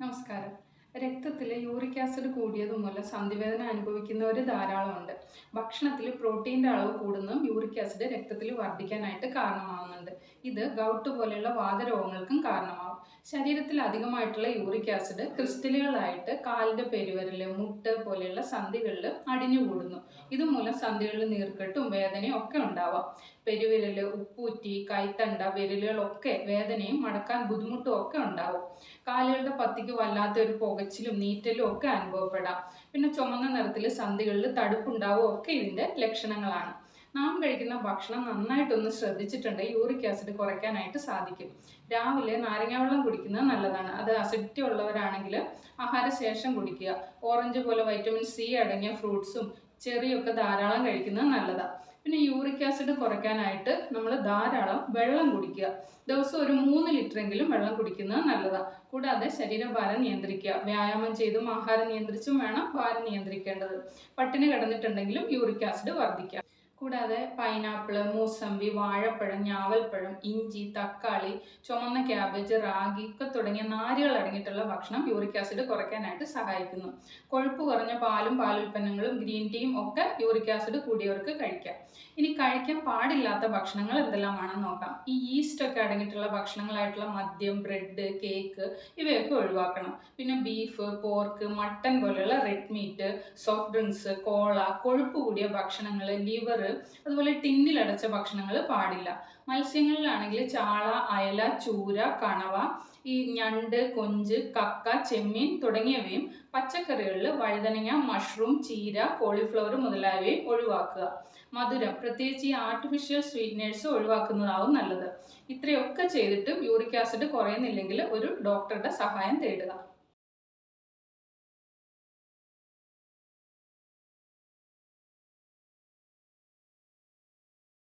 നമസ്കാരം. രക്തത്തിൽ uric acid കൂടിയത് മൂലം സന്ധിവേദന അനുഭവിക്കുന്നവർ ധാരാളമുണ്ട്. ഭക്ഷണത്തിൽ പ്രോട്ടീന്റെ അളവ് കൂടുന്നതും യൂറിക് ആസിഡ് രക്തത്തിൽ വർദ്ധിക്കാനായിട്ട് കാരണമാവുന്നുണ്ട്. ഇത് ഗൗട്ട് പോലെയുള്ള വാതരോഗങ്ങൾക്കും കാരണമാകും ശരീരത്തിൽ അധികമായിട്ടുള്ള യൂറിക് ആസിഡ് ക്രിസ്റ്റലുകളായിട്ട് കാലിന്റെ പെരുവരൽ മുട്ട് പോലെയുള്ള സന്ധികളിൽ അടിഞ്ഞു കൂടുന്നു ഇതുമൂലം സന്ധികളിൽ നീർക്കെട്ടും വേദനയും ഒക്കെ ഉണ്ടാവാം. പെരുവിരൽ ഉപ്പൂറ്റി കൈത്തണ്ട വിരലുകളൊക്കെ വേദനയും മടക്കാൻ ബുദ്ധിമുട്ടും ഒക്കെ ഉണ്ടാവും. കാലുകളുടെ പത്തിക്ക് വല്ലാത്തൊരു പുകച്ചിലും നീറ്റലും ഒക്കെ അനുഭവപ്പെടാം. പിന്നെ ചുമന്ന നിറത്തിൽ സന്ധികളിൽ തടുപ്പുണ്ടാവും ഒക്കെ ഇതിന്റെ ലക്ഷണങ്ങളാണ്. നാം കഴിക്കുന്ന ഭക്ഷണം നന്നായിട്ടൊന്ന് ശ്രദ്ധിച്ചിട്ടുണ്ടെങ്കിൽ യൂറിക് ആസിഡ് കുറയ്ക്കാനായിട്ട് സാധിക്കും. രാവിലെ നാരങ്ങ വെള്ളം കുടിക്കുന്നത് നല്ലതാണ്. അത് അസിഡിറ്റി ഉള്ളവരാണെങ്കിൽ ആഹാരശേഷം കുടിക്കുക. ഓറഞ്ച് പോലെ വൈറ്റമിൻ സി അടങ്ങിയ ഫ്രൂട്ട്സും ചെറിയൊക്കെ ധാരാളം കഴിക്കുന്നത് നല്ലതാണ് പിന്നെ യൂറിക് ആസിഡ് കുറയ്ക്കാനായിട്ട് നമ്മൾ ധാരാളം വെള്ളം കുടിക്കുക. ദിവസം ഒരു മൂന്ന് ലിറ്ററെങ്കിലും വെള്ളം കുടിക്കുന്നത് നല്ലതാണ് കൂടാതെ ശരീരഭാരം നിയന്ത്രിക്കുക. വ്യായാമം ചെയ്തും ആഹാരം നിയന്ത്രിച്ചും വേണം ഭാരം നിയന്ത്രിക്കേണ്ടത്. പട്ടിണി കിടന്നിട്ടുണ്ടെങ്കിലും യൂറിക് ആസിഡ് വർദ്ധിക്കാം. കൂടാതെ പൈനാപ്പിൾ മൂസമ്പി വാഴപ്പഴം ഞാവൽപ്പഴം ഇഞ്ചി തക്കാളി ചുമന്ന ക്യാബേജ് റാഗി ഒക്കെ തുടങ്ങിയ നാരുകൾ അടങ്ങിയിട്ടുള്ള ഭക്ഷണം യൂറിക് ആസിഡ് കുറയ്ക്കാനായിട്ട് സഹായിക്കുന്നു. കൊഴുപ്പ് കുറഞ്ഞ പാലും പാലുൽപ്പന്നങ്ങളും ഗ്രീൻ ടീയും ഒക്കെ യൂറിക് ആസിഡ് കൂടിയവർക്ക് കഴിക്കാം. ഇനി കഴിക്കാൻ പാടില്ലാത്ത ഭക്ഷണങ്ങൾ എന്തെല്ലാമാണെന്ന് നോക്കാം. ഈ ഈസ്റ്റ് ഒക്കെ അടങ്ങിയിട്ടുള്ള ഭക്ഷണങ്ങളായിട്ടുള്ള മദ്യം ബ്രെഡ് കേക്ക് ഇവയൊക്കെ ഒഴിവാക്കണം. പിന്നെ ബീഫ് പോർക്ക് മട്ടൻ പോലെയുള്ള red meat soft drinks cola കൊഴുപ്പ് കൂടിയ ഭക്ഷണങ്ങൾ ലിവർ അതുപോലെ ടിന്നിൽ അടച്ച ഭക്ഷണങ്ങൾ പാടില്ല. മത്സ്യങ്ങളിലാണെങ്കിൽ ചാള അയല ചൂര കണവ ഈ ഞണ്ട് കൊഞ്ച് കക്ക ചെമ്മീൻ തുടങ്ങിയവയും പച്ചക്കറികളിൽ വഴുതനങ്ങ മഷ്റൂം ചീര കോളിഫ്ലവർ മുതലായവയും ഒഴിവാക്കുക. മധുരം പ്രത്യേകിച്ച് ഈ ആർട്ടിഫിഷ്യൽ സ്വീറ്റ്നേഴ്സ് ഒഴിവാക്കുന്നതാവും നല്ലത്. ഇത്രയൊക്കെ ചെയ്തിട്ടും യൂറിക് ആസിഡ് കുറയുന്നില്ലെങ്കിൽ ഒരു ഡോക്ടറുടെ സഹായം തേടുക.